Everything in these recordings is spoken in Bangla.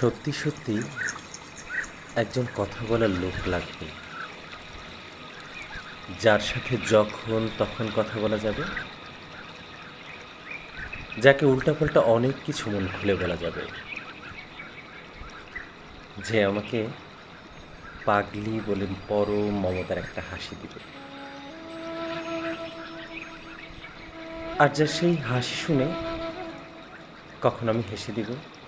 সত্যি সত্যি একজন কথা বলার লোক লাগবে। যার সাথে যখন তখন কথা বলা যাবে, যাকে উল্টাপাল্টা অনেক কিছু মন খুলে বলা যাবে। যে আমাকে পাগলি বলে পরম মমতার একটা হাসি দিবে। আর যা সেই হাসি শুনে কখন আমি হেসে দিব?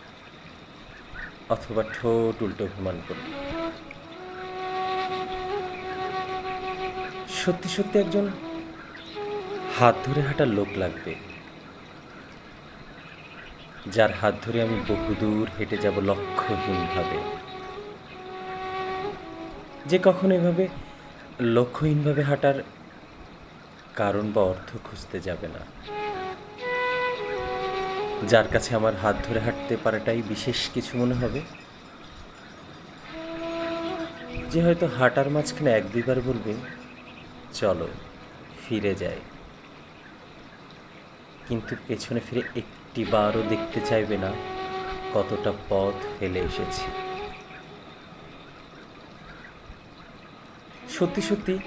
অথবা ঠোঁট উল্টো অভিমান করব। সত্যি সত্যি একজন হাত ধরে হাঁটার লোক লাগবে। যার হাত ধরে আমি বহুদূর হেঁটে যাব লক্ষ্যহীনভাবে। যে কখনো এভাবে লক্ষ্যহীনভাবে হাঁটার কারণ বা অর্থ খুঁজতে যাবে না। যার কাছে আমার হাত ধরে হাঁটতে পারাটাই বিশেষ কিছু মনে হবে? যে হয়তো হাঁটার মাঝখানে এক দুইবার বলবে, চলো, ফিরে যাই। কিন্তু পেছনে ফিরে একটি বারও দেখতে চাইবে না কতটা পথ ফেলে এসেছি। সত্যি সত্যি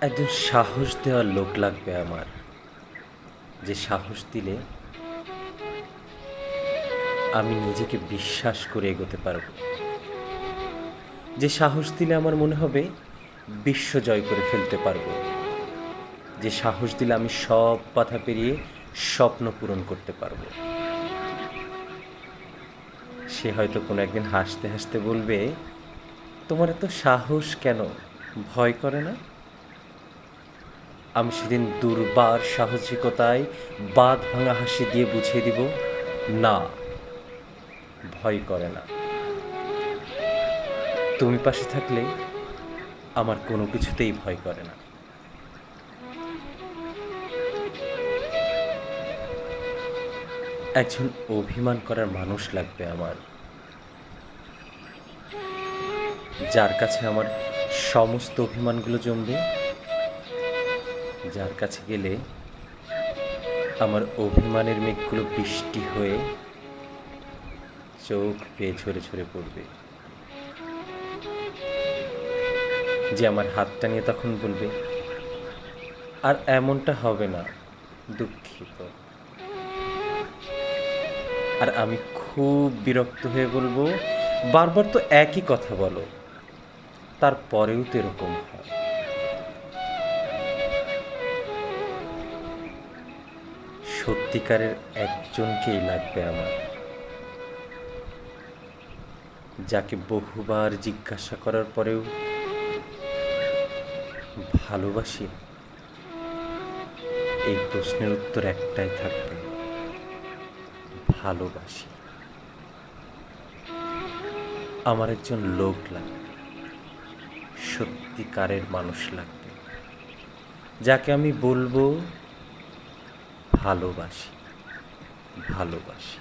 একজন সাহস দেওয়ার লোক লাগবে আমার। যে সাহস দিলে আমি নিজেকে বিশ্বাস করে এগোতে পারব। যে সাহস দিলে আমার মনে হবে, বিশ্ব জয় করে ফেলতে পারব। যে সাহস দিলে আমি সব বাধা পেরিয়ে স্বপ্ন পূরণ করতে পারব। সে হয়তো কোনো একদিন হাসতে হাসতে বলবে, তোমার এত সাহস কেন? ভয় করে না? আমি সেদিন দুর্বার সাহসিকতায় বাদ ভাঙা হাসি দিয়ে বুঝিয়ে দিব, না। ভয় করে না। তুমি পাশে থাকলে আমার কোনো কিছুতেই ভয় করে না। একজন অভিমান করার মানুষ লাগবে আমার। যার কাছে আমার সমস্ত অভিমানগুলো জমবে, যার কাছে গেলে আমার অভিমানের মেঘগুলো বৃষ্টি হয়ে চোখ পেয়ে ঝরে ঝরে পড়বে। যে আমার হাতটা নিয়ে তখন বলবে, আর এমনটা হবে না, দুঃখিত। আর আমি খুব বিরক্ত হয়ে বলব, বারবার তো একই কথা বলো, তারপরেও তো এরকম হয়। সত্যিকারের একজনকেই লাগবে আমার। যাকে বহুবার জিজ্ঞাসা করার পরেও ভালোবাসি, এই প্রশ্নের উত্তর একটাই থাকবে, ভালোবাসি। আমার একজন লোক লাগবে, সত্যিকারের মানুষ লাগবে, যাকে আমি বলব ভালোবাসি ভালোবাসি।